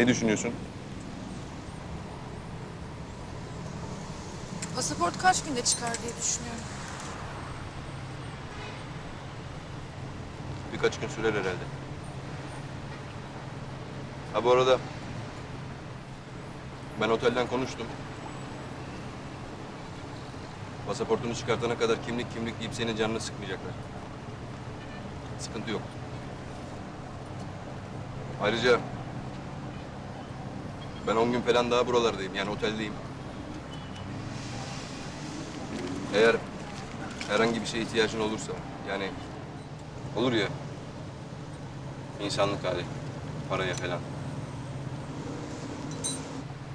Ne düşünüyorsun? Pasaport kaç günde çıkar diye düşünüyorum. Birkaç gün sürer herhalde. Ha bu arada ben otelden konuştum. Pasaportunu çıkartana kadar kimlik kimlik deyip senin canını sıkmayacaklar. Sıkıntı yok. Ayrıca ben 10 gün falan daha buralardayım. Yani oteldeyim. Eğer herhangi bir şeye ihtiyacın olursa yani olur ya insanlık hali paraya falan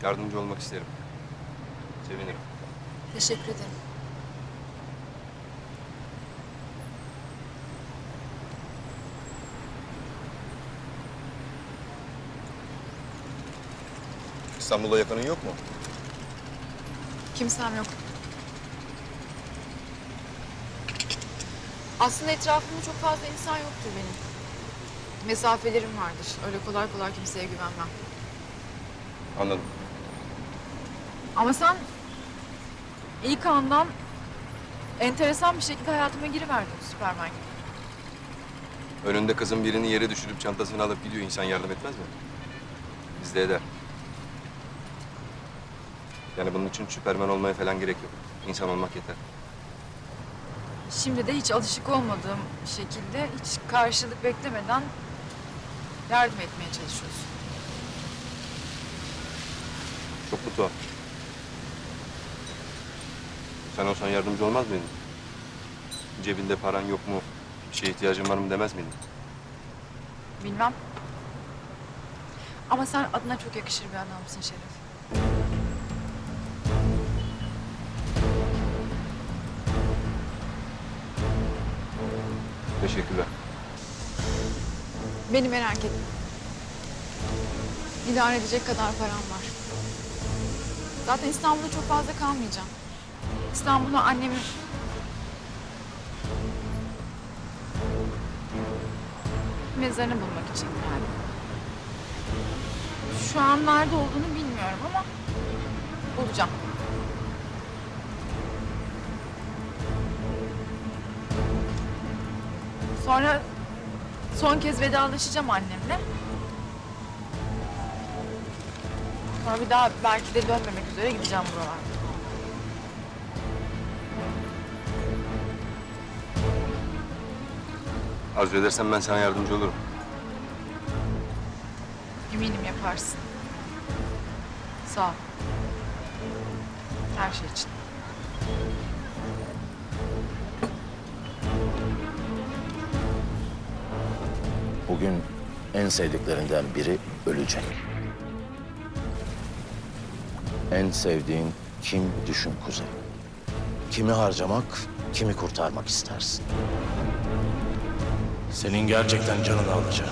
yardımcı olmak isterim. Sevinirim. Teşekkür ederim. İstanbul'a yakının yok mu? Kimsem yok. Aslında etrafımda çok fazla insan yoktur benim. Mesafelerim vardır. Öyle kolay kolay kimseye güvenmem. Anladım. Ama sen ilk andan enteresan bir şekilde hayatıma giriverdin Süpermen gibi. Önünde kızın birini yere düşürüp çantasını alıp gidiyor. İnsan yardım etmez mi? Bizde eder. Yani bunun için süpermen olmaya falan gerek yok. İnsan olmak yeter. Şimdi de hiç alışık olmadığım şekilde hiç karşılık beklemeden yardım etmeye çalışıyorsun. Çok mu tuhaf? Sen olsan yardımcı olmaz mıydın? Cebinde paran yok mu? Bir şeye ihtiyacın var mı demez miydin? Bilmem. Ama sen adına çok yakışır bir adamsın Şeref. Teşekkürler. Beni merak etme. İdare edecek kadar param var. Zaten İstanbul'da çok fazla kalmayacağım. İstanbul'a annemin... mezarını bulmak için geldim. Şu an nerede olduğunu bilmiyorum ama bulacağım. Sonra son kez vedalaşacağım annemle. Sonra bir daha belki de dönmemek üzere gideceğim buralarda. Arzu edersen ben sana yardımcı olurum. Eminim yaparsın. Sağ ol. Her şey için. Bugün en sevdiklerinden biri ölecek. En sevdiğin kim düşün Kuzey. Kimi harcamak, kimi kurtarmak istersin. Senin gerçekten canını alacak.